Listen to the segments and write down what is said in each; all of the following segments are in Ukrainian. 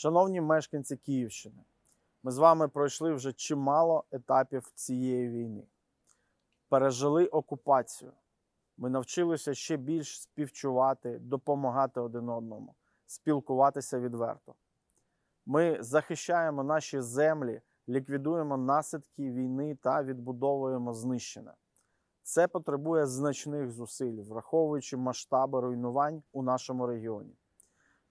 Шановні мешканці Київщини, ми з вами пройшли вже чимало етапів цієї війни. Пережили окупацію. Ми навчилися ще більш співчувати, допомагати один одному, спілкуватися відверто. Ми захищаємо наші землі, ліквідуємо наслідки війни та відбудовуємо знищене. Це потребує значних зусиль, враховуючи масштаби руйнувань у нашому регіоні.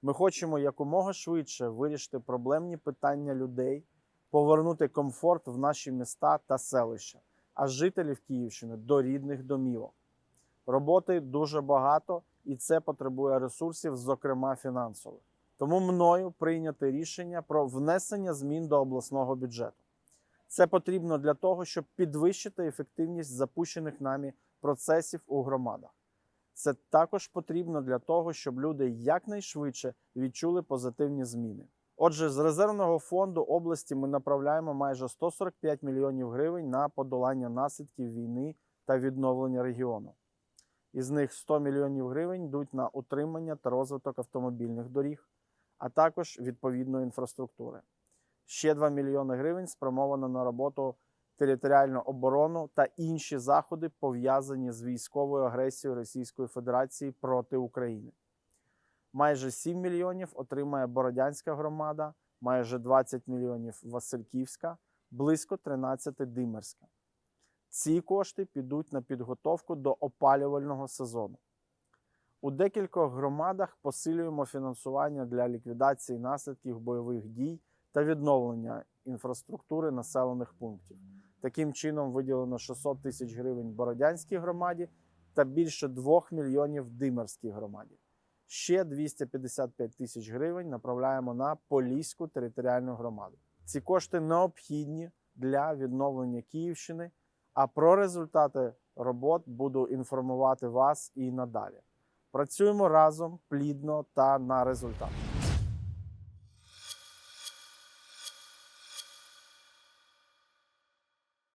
Ми хочемо якомога швидше вирішити проблемні питання людей, повернути комфорт в наші міста та селища, а жителів Київщини до рідних домівок. Роботи дуже багато, і це потребує ресурсів, зокрема фінансових. Тому мною прийнято рішення про внесення змін до обласного бюджету. Це потрібно для того, щоб підвищити ефективність запущених нами процесів у громадах. Це також потрібно для того, щоб люди якнайшвидше відчули позитивні зміни. Отже, з резервного фонду області ми направляємо майже 145 мільйонів гривень на подолання наслідків війни та відновлення регіону. Із них 100 мільйонів гривень йдуть на утримання та розвиток автомобільних доріг, а також відповідної інфраструктури. Ще 2 мільйони гривень спрямовано на роботу територіальну оборону та інші заходи, пов'язані з військовою агресією Російської Федерації проти України. Майже 7 мільйонів отримає Бородянська громада, майже 20 мільйонів Васильківська, близько 13 Димерська. Ці кошти підуть на підготовку до опалювального сезону. У декількох громадах посилюємо фінансування для ліквідації наслідків бойових дій та відновлення інфраструктури населених пунктів. Таким чином виділено 600 тисяч гривень Бородянській громаді та більше 2 мільйонів Димерській громаді. Ще 255 тисяч гривень направляємо на Поліську територіальну громаду. Ці кошти необхідні для відновлення Київщини. А про результати робот буду інформувати вас і надалі. Працюємо разом плідно та на результат.